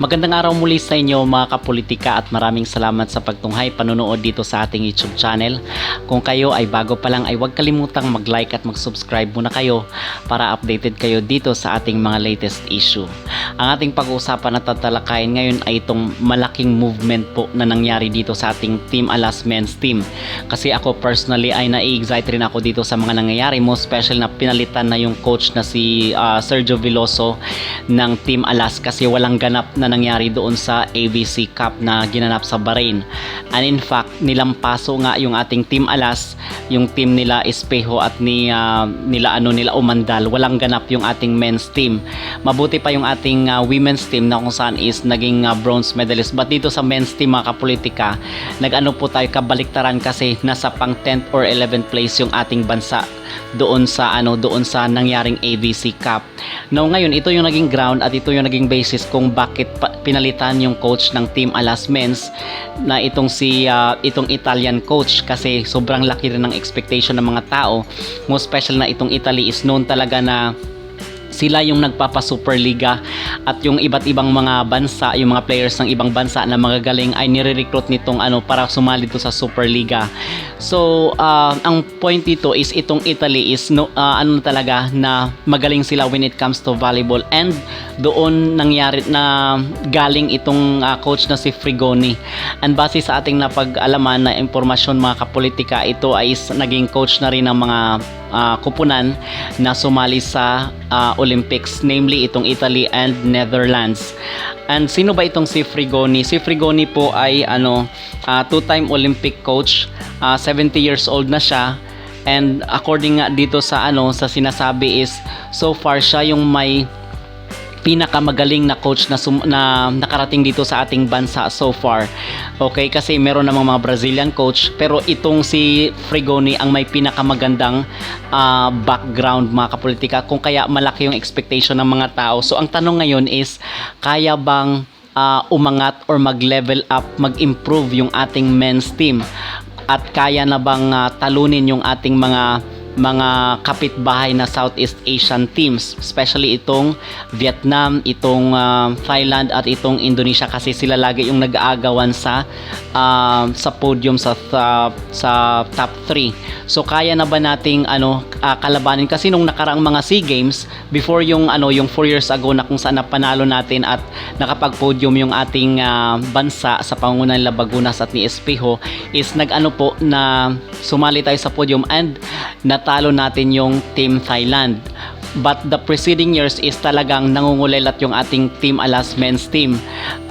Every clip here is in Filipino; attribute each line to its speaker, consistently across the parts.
Speaker 1: Magandang araw muli sa inyo mga kapolitika at maraming salamat sa pagtunghay panunood dito sa ating YouTube channel. Kung kayo ay bago pa lang ay huwag kalimutang mag-like at mag-subscribe muna kayo para updated kayo dito sa ating mga latest issue. Ang ating pag-uusapan at tatalakayin ngayon ay itong malaking movement po na nangyari dito sa ating Team Alas Men's Team. Kasi ako personally ay na-excite rin ako dito sa mga nangyayari mo, special na pinalitan na yung coach na si ah, Sergio Veloso ng Team Alas kasi walang ganap na nangyari doon sa ABC Cup na ginanap sa Bahrain. And in fact, nilampaso nga yung ating Team Alas, yung team nila Espejo at ni ah, nila ano nila Umandal. Walang ganap yung ating men's team. Mabuti pa yung ating ah, women's team na kung saan is naging ah, bronze medalist. But dito sa men's team mga kapolitika, nag-ano po tayo kabaliktaran kasi nasa pang 10th or 11th place yung ating bansa doon sa ano doon sa nangyaring ABC Cup. Now ngayon ito yung naging ground at ito yung naging basis kung bakit pinalitan yung coach ng Team Alas Men's na itong si ah, itong Italian coach kasi sobrang laki rin ng expectation ng mga tao. Most special na itong Italy is known talaga na sila yung nagpapa Superliga at yung iba't ibang mga bansa, yung mga players ng ibang bansa na magagaling ay nire-recruit nitong ano para sumali dito sa Superliga. So, ah, ang point dito is itong Italy is no, ah, ano talaga na magaling sila when it comes to volleyball and doon nangyari na galing itong ah, coach na si Frigoni. And base sa ating napag-alaman na impormasyon mga kapolitika, ito ay is naging coach na rin ng mga ah, kupunan na sumali sa ah, Olympics, namely itong Italy and Netherlands. And sino ba itong si Frigoni? Si Frigoni po ay ano, ah, two-time Olympic coach, ah, 70 years old na siya. And according nga dito sa ano sa sinasabi is so far siya yung may pinakamagaling na coach na, sum- na nakarating dito sa ating bansa so far. Okay, kasi meron namang mga Brazilian coach pero itong si Frigoni ang may pinakamagandang ah, background mga kapolitika kung kaya malaki yung expectation ng mga tao. So ang tanong ngayon is kaya bang ah, umangat or mag-level up, mag-improve yung ating men's team? At kaya na bang ah, talunin yung ating mga mga kapitbahay na Southeast Asian teams, especially itong Vietnam, itong ah, Thailand at itong Indonesia kasi sila lagi yung nag-aagawan sa ah, sa podium sa sa, sa top 3. So kaya na ba nating ano ah, kalabanin kasi nung nakaraang mga SEA Games before yung ano yung 4 years ago na kung saan napanalo natin at nakapag-podium yung ating ah, bansa sa pangunan Labagunas at ni Espejo is nag-ano po na sumali tayo sa podium and natalo natin yung Team Thailand. But the preceding years is talagang nangungulilat yung ating Team Alas men's team.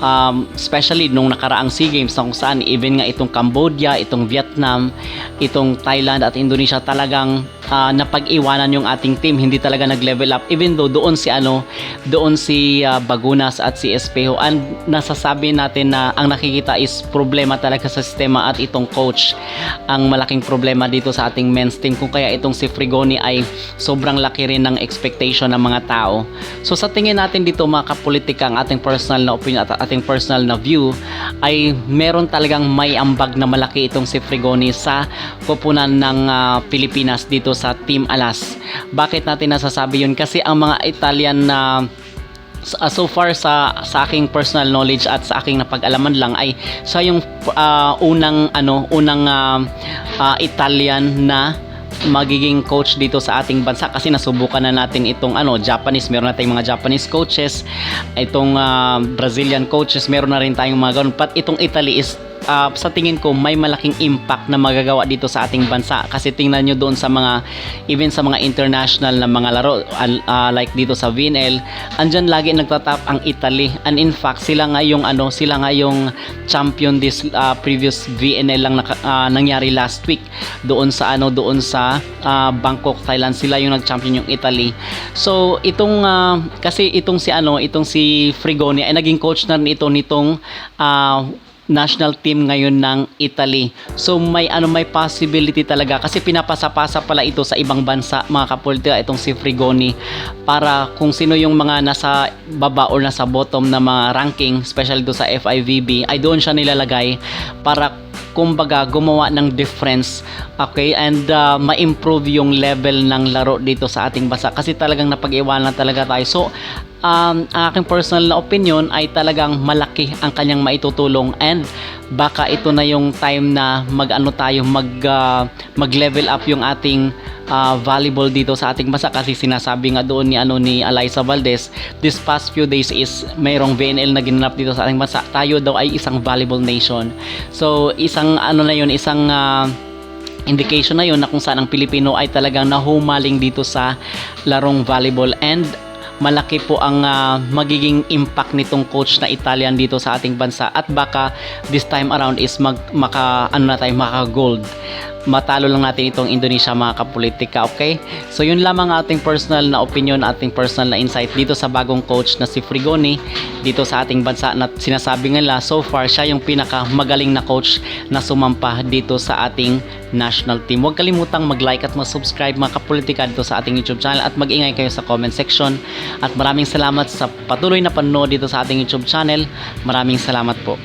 Speaker 1: Um, especially nung nakaraang SEA Games na kung saan even nga itong Cambodia, itong Vietnam, itong Thailand at Indonesia talagang ah, napag-iwanan yung ating team. Hindi talaga nag-level up. Even though doon si ano, doon si ah, Bagunas at si Espejo and nasasabi natin na ang nakikita is problema talaga sa sistema at itong coach ang malaking problema dito sa ating men's team kung kaya itong si Frigoni ay sobrang laki rin ng expectation ng mga tao. So sa tingin natin dito mga kapolitika ang ating personal na opinion at ating personal na view ay meron talagang may ambag na malaki itong si Frigoni sa kupunan ng ah, Pilipinas dito sa Team Alas. Bakit natin nasasabi yun? Kasi ang mga Italian na so far sa sa aking personal knowledge at sa aking napag-alaman lang ay siya yung uh, unang ano unang uh, uh, Italian na magiging coach dito sa ating bansa kasi nasubukan na natin itong ano Japanese meron na tayong mga Japanese coaches itong uh, Brazilian coaches meron na rin tayong mga ganun but itong Italy is uh, sa tingin ko may malaking impact na magagawa dito sa ating bansa. Kasi tingnan nyo doon sa mga even sa mga international na mga laro uh, like dito sa VNL andyan lagi nagtatap ang Italy. And in fact sila nga yung ano sila nga yung champion this uh, previous VNL lang naka- uh, nangyari last week. Doon sa ano doon sa uh, Bangkok Thailand sila yung nag-champion yung Italy. So itong uh, kasi itong si ano itong si Frigoni ay naging coach na rin ito nitong uh, national team ngayon ng Italy. So may ano may possibility talaga kasi pinapasa-pasa pala ito sa ibang bansa mga kapolitika itong si Frigoni para kung sino yung mga nasa baba or nasa bottom na mga ranking especially do sa FIVB ay doon siya nilalagay para kumbaga gumawa ng difference okay? And uh, ma-improve yung level ng laro dito sa ating bansa kasi talagang napag-iwanan talaga tayo. So um, ang aking personal na opinion ay talagang malaki ang kanyang maitutulong and baka ito na yung time na mag-ano tayo mag uh, mag-level up yung ating uh, volleyball dito sa ating bansa kasi sinasabi nga doon ni ano ni Eliza Valdez this past few days is mayroong VNL na ginanap dito sa ating bansa. Tayo daw ay isang volleyball nation. So isang ano na yun isang uh, indication na yun na kung saan ang Pilipino ay talagang nahumaling dito sa larong volleyball. And malaki po ang ah, magiging impact nitong coach na Italian dito sa ating bansa. At baka this time around is mag maka ano na tayo maka gold matalo lang natin itong Indonesia mga kapolitika okay? So yun lamang ang ating personal na opinion ating personal na insight dito sa bagong coach na si Frigoni dito sa ating bansa na sinasabi nila so far siya yung pinaka magaling na coach na sumampa dito sa ating national team. Huwag kalimutang mag-like at mag-subscribe mga kapolitika dito sa ating YouTube channel. At mag-ingay kayo sa comment section. At maraming salamat sa patuloy na panonood dito sa ating YouTube channel. Maraming salamat po